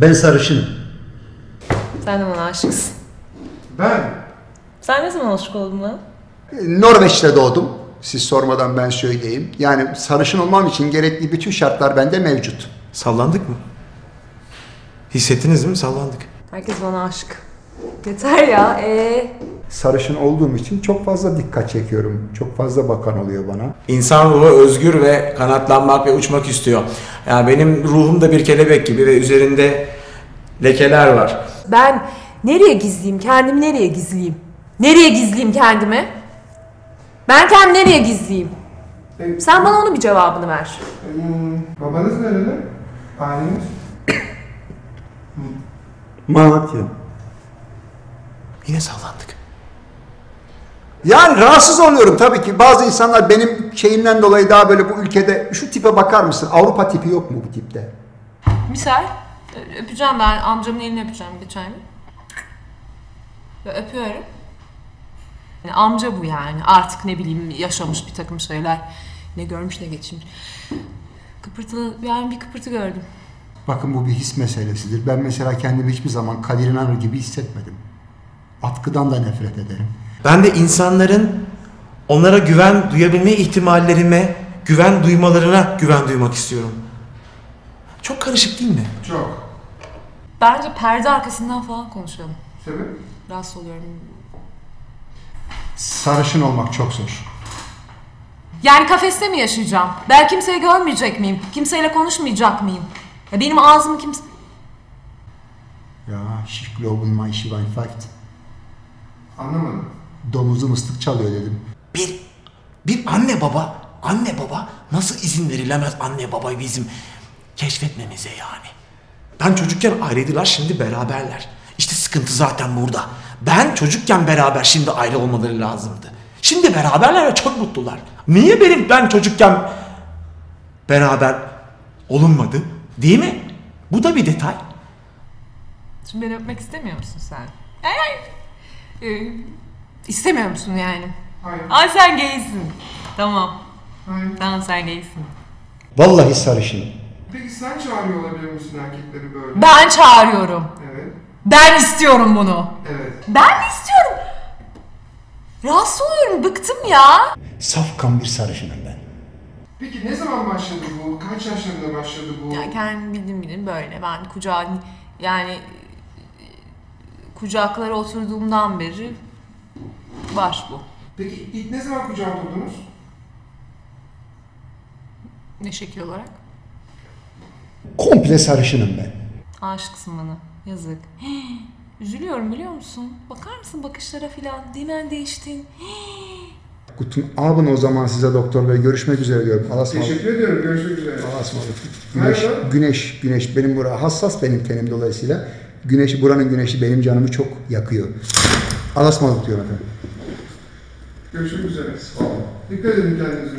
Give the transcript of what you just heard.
Ben sarışınım. Sen de bana aşıksın. Ben Sen ne zaman aşık oldun lan? Norveç'te doğdum. Siz sormadan ben söyleyeyim. Yani sarışın olmam için gerekli bütün şartlar bende mevcut. sallandık mı? Hissettiniz mi? Sallandık. Herkes bana aşık. Yeter ya. Ee, Sarışın olduğum için çok fazla dikkat çekiyorum. Çok fazla bakan oluyor bana. İnsan ruhu özgür ve kanatlanmak ve uçmak istiyor. Yani benim ruhum da bir kelebek gibi ve üzerinde lekeler var. ben nereye gizleyeyim? Kendimi nereye gizleyeyim? Nereye gizleyeyim kendimi? Ben kendimi nereye gizleyeyim? Sen bana onun bir cevabını ver. Babanız nerede? Aileniz? Malatya. Yine sallandık. Yani rahatsız oluyorum tabii ki. Bazı insanlar benim şeyimden dolayı daha böyle bu ülkede şu tipe bakar mısın? Avrupa tipi yok mu bu tipte? Misal öpeceğim ben amcamın elini öpeceğim geçen gün. Ve öpüyorum. Yani amca bu yani artık ne bileyim yaşamış bir takım şeyler. Ne görmüş ne geçirmiş. Kıpırtılı yani bir kıpırtı gördüm. Bakın bu bir his meselesidir. Ben mesela kendimi hiçbir zaman Kadir İnanır gibi hissetmedim. Atkıdan da nefret ederim. Ben de insanların onlara güven duyabilme ihtimallerime, güven duymalarına güven duymak istiyorum. Çok karışık değil mi? Çok. Bence perde arkasından falan konuşalım. Sebep? Rahatsız oluyorum. Sarışın olmak çok zor. Yani kafeste mi yaşayacağım? Ben kimseyi görmeyecek miyim? Kimseyle konuşmayacak mıyım? Ya benim ağzımı kimse... Ya, ich glaube mein Schweinfurt. Anlamadım. Domuzum ıslık çalıyor dedim. Bir, bir anne baba, anne baba nasıl izin verilemez anne baba bizim keşfetmemize yani. Ben çocukken ayrıydılar şimdi beraberler. İşte sıkıntı zaten burada. Ben çocukken beraber şimdi ayrı olmaları lazımdı. Şimdi beraberler ve çok mutlular. Niye benim ben çocukken beraber olunmadı? Değil mi? Bu da bir detay. Şimdi beni öpmek istemiyor musun sen? Ay, Ee, istemiyor musun yani? Hayır. Ay sen gaysin. Tamam. Hayır. Tamam sen gaysin. Vallahi sarışınım. Peki sen çağırıyor olabilir misin erkekleri böyle? Ben çağırıyorum. Evet. Ben istiyorum bunu. Evet. Ben mi istiyorum? Rahatsız oluyorum. Bıktım ya. Safkan bir sarışınım ben. Peki ne zaman başladı bu? Kaç yaşlarında başladı bu? Ya kendim bildim bildim böyle. Ben kucağa yani kucaklara oturduğumdan beri var bu. Peki ilk ne zaman kucağa oturdunuz? Ne şekil olarak? Komple sarışınım ben. Aşıksın bana. Yazık. Üzülüyorum biliyor musun? Bakar mısın bakışlara filan? Hemen değiştin. Guten Abend o zaman size doktor bey. Görüşmek üzere diyorum. Allah'a ısmarladık. Teşekkür ediyorum. Görüşmek üzere. Allah'a ısmarladık. Güneş, Merhaba. güneş, güneş. Benim bura hassas benim tenim dolayısıyla. Güneş, buranın güneşi benim canımı çok yakıyor. Allah'a ısmarladık diyorum efendim. Görüşmek üzere. Dikkat edin kendinize.